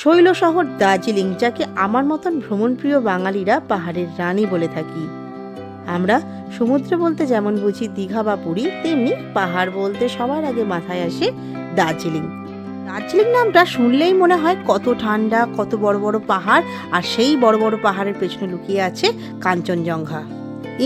শৈল শহর দার্জিলিং, যাকে আমার মতন ভ্রমণপ্রিয় বাঙালিরা পাহাড়ের রানী বলে থাকি। আমরা সমুদ্র বলতে যেমন বুঝি দীঘা বা পুরী, তেমনি পাহাড় বলতে সবার আগে মাথায় আসে দার্জিলিং। দার্জিলিং নামটা শুনলেই মনে হয় কত ঠান্ডা, কত বড় বড় পাহাড়, আর সেই বড় বড় পাহাড়ের পেছনে লুকিয়ে আছে কাঞ্চনজঙ্ঘা।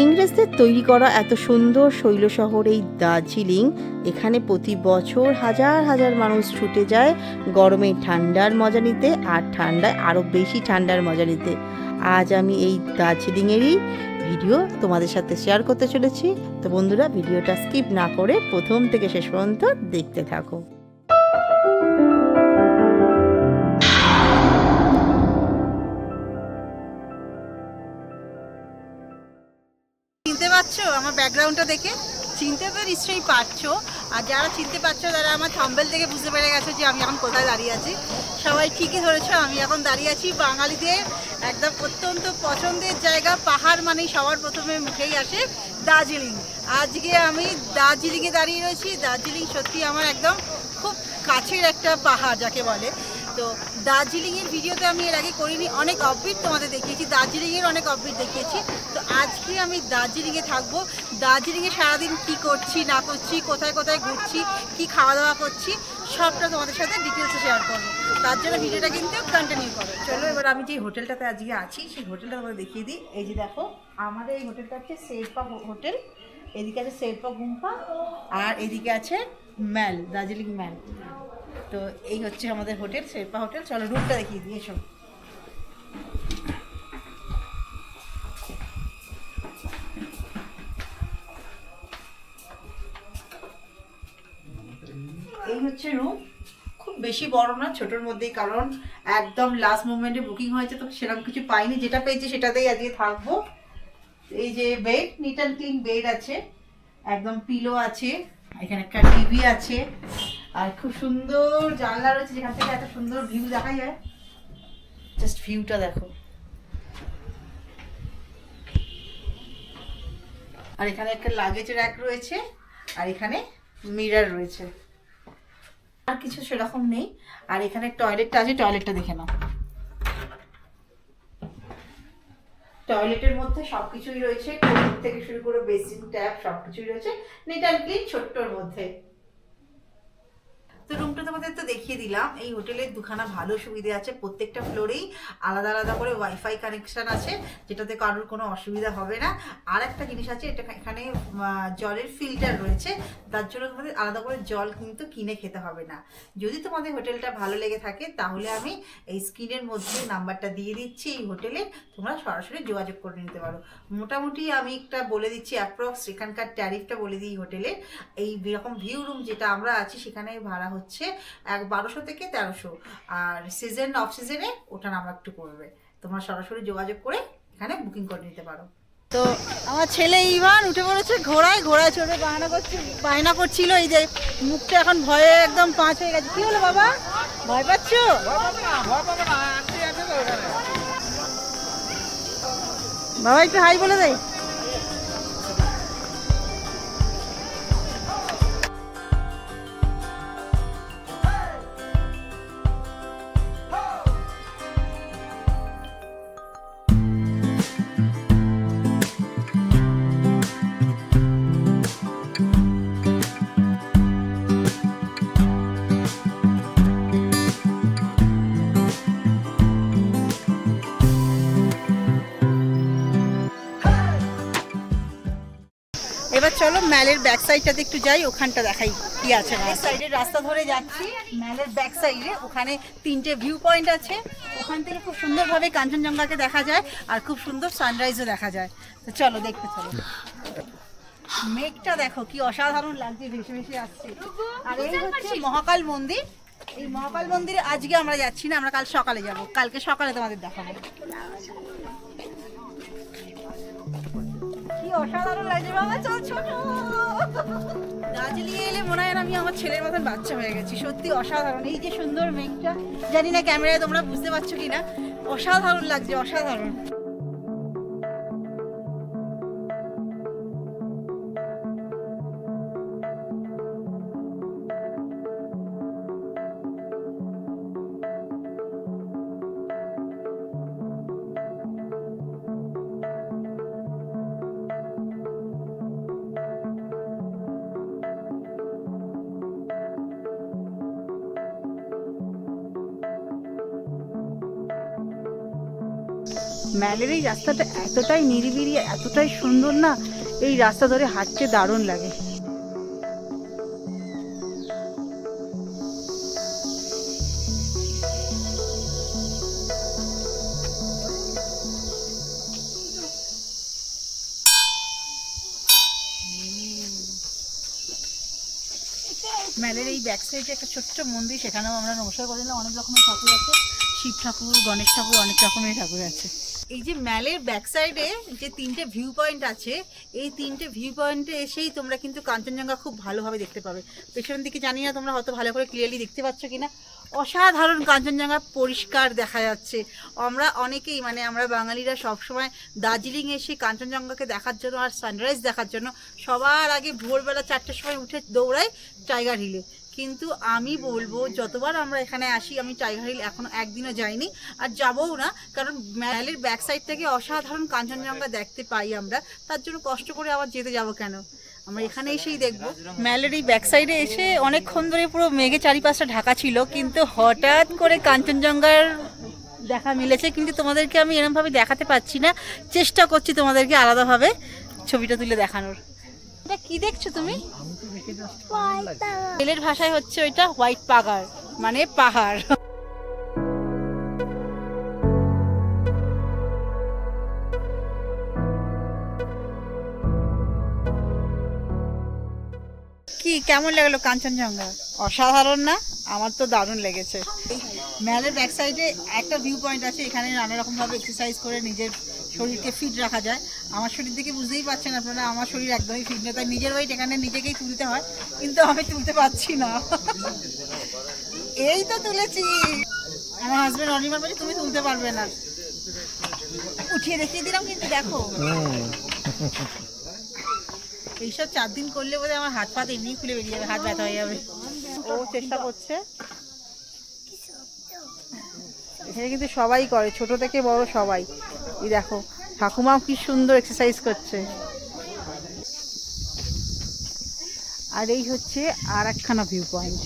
ইংরেজদের তৈরি করা এত সুন্দর শৈল শহর এই দার্জিলিং, এখানে প্রতি বছর হাজার হাজার মানুষ ছুটে যায়। গরমে ঠান্ডার মজা নিতে আর ঠান্ডায় আরও বেশি ঠান্ডার মজা নিতে। আজ আমি এই দার্জিলিংয়েরই ভিডিও তোমাদের সাথে শেয়ার করতে চলেছি। তো বন্ধুরা, ভিডিওটা স্কিপ না করে প্রথম থেকে শেষ পর্যন্ত দেখতে থাকো। ব্যাকগ্রাউন্ডটা দেখে চিনতে তো নিশ্চয়ই পারছ। আর যারা চিনতে পারছ, তারা আমার থাম্বেল দেখে বুঝতে পেরে গেছো যে আমি এখন কোথায় দাঁড়িয়ে আছি। সবাই ঠিকই ধরেছো, আমি এখন দাঁড়িয়ে আছি বাঙালিদের একদম অত্যন্ত পছন্দের জায়গা, পাহাড় মানেই সবার প্রথমে মুখেই আসে দার্জিলিং। আজকে আমি দার্জিলিংয়ে দাঁড়িয়ে রয়েছি। দার্জিলিং সত্যি আমার একদম খুব কাছের একটা পাহাড় যাকে বলে। তো দার্জিলিংয়ের ভিডিওতে আমি এর আগে করিনি, অনেক অফবিট তোমাদের দেখিয়েছি, দার্জিলিংয়ের অনেক অফবিট দেখিয়েছি। তো আজকে আমি দার্জিলিংয়ে থাকব। দার্জিলিংয়ে সারাদিন কি করছি, না করছি, কোথায় কোথায় ঘুরছি, কি খাওয়া দাওয়া করছি, সবটা তোমাদের সাথে ডিটেলসে শেয়ার করব। তার জন্য ভিডিওটা কিন্তু কন্টিনিউ করো। চলো এবার আমি যে হোটেলটাতে আজকে আছি, সেই হোটেলটা তোমাদের দেখিয়ে দিই। এই যে দেখো, আমাদের এই হোটেলটা হচ্ছে শেরপা হোটেল। এদিকে আছে শেরপা গুম্পা আর এদিকে আছে ম্যাল দার্জিলিং ম্যাল তো এই হচ্ছে আমাদের হোটেল শেরপা হোটেল চলো রুমটা দেখিয়ে দিই এসব এই হচ্ছে রুম খুব বেশি বড় না, ছোটোর মধ্যেই, কারণ একদম লাস্ট মোমেন্টে বুকিং হয়েছে, তো সেরকম কিছু পাইনি। যেটা পেয়েছি সেটাতেই আজকে থাকব। এই যে bed neat and clean bed আছে। একদম পিলো আছে। এখানে একটা টিভি আছে। আর খুব সুন্দর জানলা রয়েছে, যেখান থেকে এত সুন্দর ভিউ দেখা যায়। জাস্ট ভিউটা দেখো। আর এখানে একটা লাগেজ র্যাক রয়েছে। আর এখানে মিরর রয়েছে। আর কিছু সেরকম নেই। আর এখানে টয়লেটটা আছে টয়লেটটা দেখে নাও। টয়লেটের মধ্যে সবকিছুই রয়েছে থেকে শুরু করে বেসিন ট্যাপ সবকিছুই রয়েছে। নিট অ্যান্ড ক্লিন ছোট্টর মধ্যে তো রুমটা তোমাদের তো দেখিয়ে দিলাম। এই হোটেলের দুখানা ভালো সুবিধে আছে। প্রত্যেকটা ফ্লোরেই আলাদা আলাদা করে ওয়াইফাই কানেকশন আছে, যেটাতে কারোর কোনো অসুবিধা হবে না। আর একটা জিনিস আছে, এটা এখানে জলের ফিল্টার রয়েছে। তার জন্য তোমাদের আলাদা করে জল কিন্তু কিনে খেতে হবে না। যদি তোমাদের হোটেলটা ভালো লেগে থাকে, তাহলে আমি এই স্ক্রিনের মধ্যে নাম্বারটা দিয়ে দিচ্ছি। এই হোটেলে তোমরা সরাসরি যোগাযোগ করে নিতে পারো। মোটামুটি আমি একটা বলে দিচ্ছি অ্যাপ্রক্স এখানকার ট্যারিফটা বলে দিই হোটেলের। এই এরকম ভিউ রুম যেটা আমরা আছি, সেখানে ভাড়া হচ্ছে এক বারোশো থেকে তেরোশো। আর সিজন অফ সিজনে ওটা নাম একটু করবে তোমরা সরাসরি যোগাযোগ করে এখানে বুকিং করে নিতে পারো। তো আমার ছেলে ইভান উঠে পড়েছে ঘোড়ায় ঘোড়ায় চড়ে বায়না করছে, বায়না করছিল এই যে মুখটা এখন ভয়ে একদম পাঁচ হয়ে গেছে। কি হলো বাবা? ভয় পাচ্ছ? বাবা, একটু হাই বলে দেয় চলো, ম্যালের ব্যাক সাইডটাতে একটু যাই, ওখানটা দেখাই কি আছে। সাইডের রাস্তা ধরে যাচ্ছি, ম্যালের ব্যাক সাইডে ওখানে তিনটে ভিউ পয়েন্ট আছে। ওখান থেকে খুব সুন্দরভাবে কাঞ্চনজঙ্ঘাকে দেখা যায়, আর খুব সুন্দর সানরাইজও দেখা যায়। তো চলো, দেখতে চলো। মেঘটা দেখো, কি অসাধারণ লাগছে, ভেসে ভেসে আসছে। আর এই হচ্ছে মহাকাল মন্দির। এই মহাকাল মন্দিরে আজকে আমরা যাচ্ছি না, আমরা কাল সকালে যাব। কালকে সকালে তোমাদের দেখাবো। অসাধারণ লাগছে, বাবা, চল ছোট। দার্জিলিং এলে মনে হয় আমি আমার ছেলের মতন বাচ্চা হয়ে গেছি, সত্যি অসাধারণ। এই যে সুন্দর মেঘটা, জানি না ক্যামেরায় তোমরা বুঝতে পারছ কি না অসাধারণ লাগছে, অসাধারণ। ম্যালের এই রাস্তাটা এতটাই নিরিবিলি, এতটাই সুন্দর না, এই রাস্তা ধরে হাঁটতে দারুণ লাগে। ম্যালের এই ব্যাক সাইডে একটা ছোট্ট মন্দির, সেখানেও আমরা নমস্কার করলাম অনেক রকমের ঠাকুর আছে। শিব ঠাকুর, গণেশ ঠাকুর, অনেক রকমের ঠাকুর আছে। এই যে ম্যালের ব্যাক সাইডে যে তিনটে ভিউ পয়েন্ট আছে, এই তিনটে ভিউ পয়েন্টে এসেই তোমরা কিন্তু কাঞ্চনজঙ্ঘা খুব ভালোভাবে দেখতে পাবে। পেছনের দিকে জানি না তোমরা হয়তো ভালো করে ক্লিয়ারলি দেখতে পাচ্ছ কিনা। অসাধারণ কাঞ্চনজঙ্ঘা পরিষ্কার দেখা যাচ্ছে। আমরা অনেকেই মানে আমরা বাঙালিরা সবসময় দার্জিলিং এসে কাঞ্চনজঙ্ঘাকে দেখার জন্য আর সানরাইজ দেখার জন্য সবার আগে ভোরবেলা চারটের সময় উঠে দৌড়াই টাইগার হিলে। কিন্তু আমি বলব, যতবার আমরা এখানে আসি, আমি টাইগার হিল এখনও একদিনও যাইনি আর যাবও না, কারণ ম্যালের ব্যাক সাইড থেকে অসাধারণ কাঞ্চনজঙ্ঘা দেখতে পাই আমরা। তার জন্য কষ্ট করে আবার যেতে যাব কেন? আমরা এখানে এসেই দেখব। ম্যালের এই ব্যাক সাইডে এসে অনেকক্ষণ ধরে পুরো মেঘে চারিপাশটা ঢাকা ছিল কিন্তু হঠাৎ করে কাঞ্চনজঙ্ঘার দেখা মিলেছে কিন্তু তোমাদেরকে আমি এরমভাবে দেখাতে পাচ্ছি না। চেষ্টা করছি তোমাদেরকে আলাদাভাবে ছবিটা তুলে দেখানোর। এটা কি দেখছ তুমি? তেলের ভাষায় হচ্ছে ওইটা হোয়াইট পাগার মানে পাহাড়। কেমন লাগল কাঞ্চনজঙ্ঘা? অসাধারণ না? আমার তো দারুণ লেগেছে। ম্যালের ব্যাক সাইডে একটা ভিউ পয়েন্ট আছে, এখানে নানা রকম ভাবে এক্সারসাইজ করে নিজের শরীরকে ফিট রাখা যায়। আমার শরীর দেখে বুঝতেই পারছেন আপনারা, আমার শরীর একদমই ফিট না তাই নিজের ওয়েট এখানে নিজেকেই তুলতে হয়, কিন্তু আমি তুলতে পারছি না। এই তো তুলেছি। আমার হাজব্যান্ড অনিমার বলে তুমি তুলতে পারবে না। উঠিয়ে দেখিয়ে দিলাম, কিন্তু দেখো। এইসব চার দিন করলে বোধহয় আমার হাত পাত এমনি খুলে বেরিয়ে যাবে, হাত ব্যথা হয়ে যাবে। ও চেষ্টা করছে। এখানে কিন্তু সবাই করে, ছোট থেকে বড় সবাই। এই দেখো, ঠাকুমাও কি সুন্দর এক্সারসাইজ করছে। আর এই হচ্ছে আর একখানা ভিউ পয়েন্ট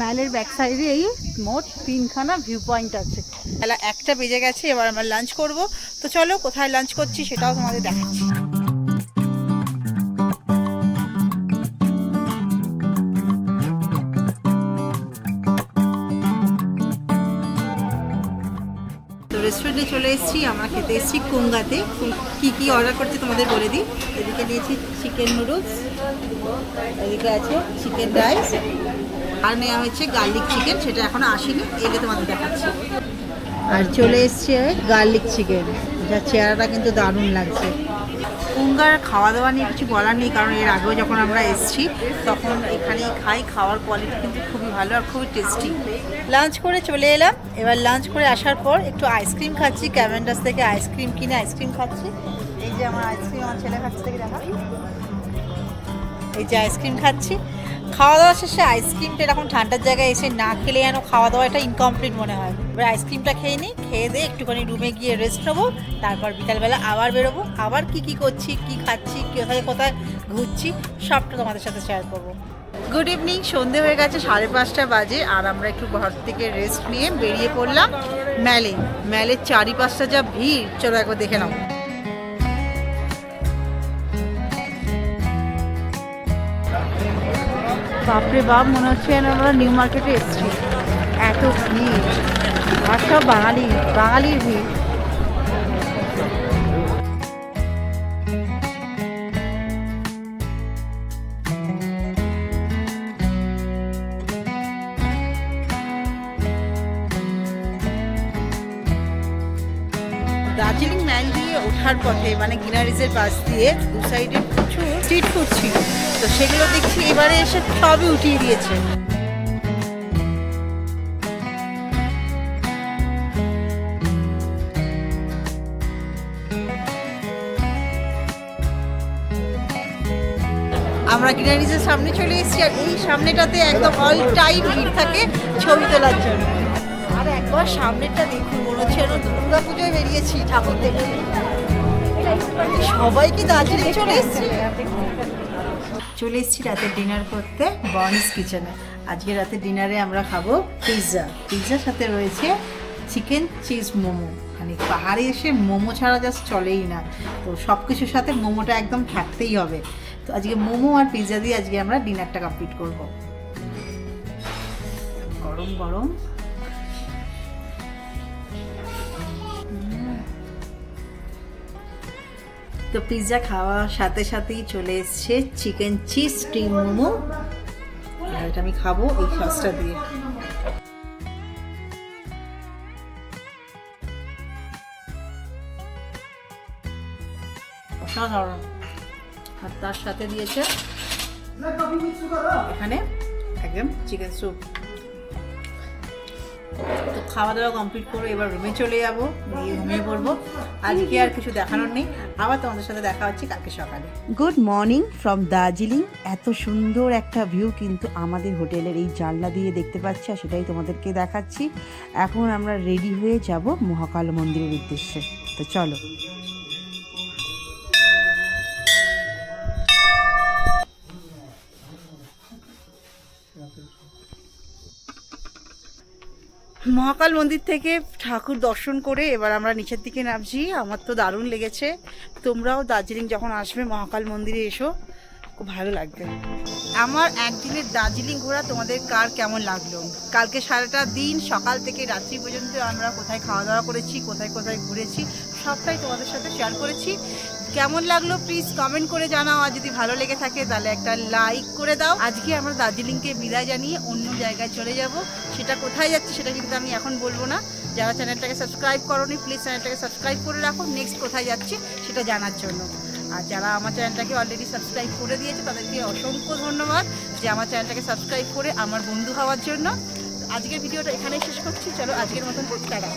ম্যালের ব্যাক সাইডে এই মোট তিনখানা ভিউ পয়েন্ট আছে। বেলা একটা বেজে গেছে, এবার আমরা লাঞ্চ করব। তো চলো, কোথায় লাঞ্চ করছি সেটাও তোমাদের দেখাচ্ছি। চলে এসেছি, আমরা খেতে এসেছি কুঙ্গাতে কি কি অর্ডার করতে তোমাদের বলে দিই। এদিকে নিয়েছি চিকেন নুডলস এদিকে আছে চিকেন রাইস আর নেওয়া হয়েছে গার্লিক চিকেন সেটা এখনও আসেনি, এলে তোমাদের দেখাচ্ছি। আর চলে এসছে গার্লিক চিকেন যা চেহারাটা কিন্তু দারুণ লাগছে। কুঙ্গার খাওয়া দাওয়া নিয়ে কিছু বলার নেই, কারণ এর আগেও যখন আমরা এসেছি, তখন এখানেই খাই, খাওয়ার কোয়ালিটি কিন্তু খুবই ভালো আর খুবই টেস্টি লাঞ্চ করে চলে এলাম। এবার লাঞ্চ করে আসার পর একটু আইসক্রিম খাচ্ছি ক্যাভেন্ডাস থেকে আইসক্রিম কিনে আইসক্রিম খাচ্ছি। এই যে আমার আইসক্রিম আমার ছেলে খাচ্ছে থেকে দেখা। এই যে আইসক্রিম খাচ্ছি। খাওয়া দাওয়া শেষে আইসক্রিমটা এরকম ঠান্ডার জায়গায় এসে না খেলে যেন খাওয়া দাওয়াটা ইনকমপ্লিট মনে হয়। এবার আইসক্রিমটা খেয়ে নিই খেয়ে দিয়ে একটুখানি রুমে গিয়ে রেস্ট নেব, তারপর বিকালবেলা আবার বেরোবো। আবার কি কি করছি, কি খাচ্ছি, কোথায় কোথায় ঘুরছি, সবটা তোমাদের সাথে শেয়ার করব। গুড ইভিনিং সন্ধে হয়ে গেছে সাড়ে পাঁচটা বাজে, আর আমরা একটু ঘর থেকে রেস্ট নিয়ে বেরিয়ে পড়লাম ম্যালে। ম্যালের চারিপাশটা যা ভিড়, চলো একবার দেখে নাও। বাপরে বাপ, মনে হচ্ছে আমরা নিউ মার্কেটে এসেছি। এত ভিড়। আর সব বাঙালি, বাঙালির ভিড়। ওঠার পথে মানে গ্রিনারিজের পাশ দিয়ে দু সাইডে প্রচুর স্ট্রিট ফুড ছিল। তো সেগুলো দেখছি এবারে এসে সবই উঠিয়ে দিয়েছে। আমরা গ্রিনারিজের সামনে চলে এসেছি আর এই সামনেটাতে একদম অল টাইম ভিড় থাকে ছবি তোলার জন্য। আর একবার সামনেটা দেখুন, মনে হচ্ছে যেন দুর্গা পুজোয় বেরিয়েছি ঠাকুর দেখে সবাই কি দার্জিলিং চলে এসেছে। চলে এসেছি রাতে ডিনার করতে বর্নিস কিচেনে আজকে রাতে ডিনারে আমরা খাব পিৎজা পিৎজার সাথে রয়েছে চিকেন চিজ মোমো। মানে পাহাড়ে এসে মোমো ছাড়া জাস্ট চলেই না। তো সব কিছুর সাথে মোমোটা একদম থাকতেই হবে। তো আজকে মোমো আর পিৎজা দিয়ে আজকে আমরা ডিনারটা কমপ্লিট করব। গরম গরম। তো পিৎজা খাওয়ার সাথে সাথেই চলে এসছে চিকেন চিজ স্টিম মোমো। আর এটা আমি খাব এই সসটা দিয়ে। আর তার সাথে দিয়েছে এখানে একদম চিকেন স্যুপ তো খাওয়া দাওয়া কমপ্লিট করে এবার রুমে চলে যাব, গিয়ে ঘুমিয়ে পড়ব। আজকে আর কিছু দেখানোর নেই। আবার তোমাদের সাথে দেখা হচ্ছে কালকে সকালে। গুড মর্নিং ফ্রম দার্জিলিং এত সুন্দর একটা ভিউ কিন্তু আমাদের হোটেলের এই জানলা দিয়ে দেখতে পাচ্ছি আর সেটাই তোমাদেরকে দেখাচ্ছি। এখন আমরা রেডি হয়ে যাব মহাকাল মন্দিরের উদ্দেশ্যে। তো চলো। মহাকাল মন্দির থেকে ঠাকুর দর্শন করে এবার আমরা নিচের দিকে নামছি। আমার তো দারুণ লেগেছে। তোমরাও দার্জিলিং যখন আসবে মহাকাল মন্দিরে এসো। খুব ভালো লাগবে। আমার একদিনের দার্জিলিং ঘোরা তোমাদের কার কেমন লাগল? কালকে সারাটা দিন, সকাল থেকে রাত্রি পর্যন্ত আমরা কোথায় খাওয়া দাওয়া করেছি, কোথায় কোথায় ঘুরেছি, সবটাই তোমাদের সাথে শেয়ার করেছি। কেমন লাগল? প্লিজ কমেন্ট করে জানাও। আর যদি ভালো লেগে থাকে, তাহলে একটা লাইক করে দাও। আজকে আমরা দার্জিলিংকে বিদায় জানিয়ে অন্য জায়গায় চলে যাব। সেটা কোথায় যাচ্ছে সেটা কিন্তু আমি এখন বলব না। যারা চ্যানেলটাকে সাবস্ক্রাইব করোনি প্লিজ চ্যানেলটাকে সাবস্ক্রাইব করে রাখো। নেক্সট কোথায় যাচ্ছি, সেটা জানার জন্য। আর যারা আমার চ্যানেলটাকে অলরেডি সাবস্ক্রাইব করে দিয়েছে, তাদেরকে অসংখ্য ধন্যবাদ যে আমার চ্যানেলটাকে সাবস্ক্রাইব করে আমার বন্ধু হওয়ার জন্য। আজকের ভিডিওটা এখানেই শেষ করছি। চলো আজকের মতন টাটা।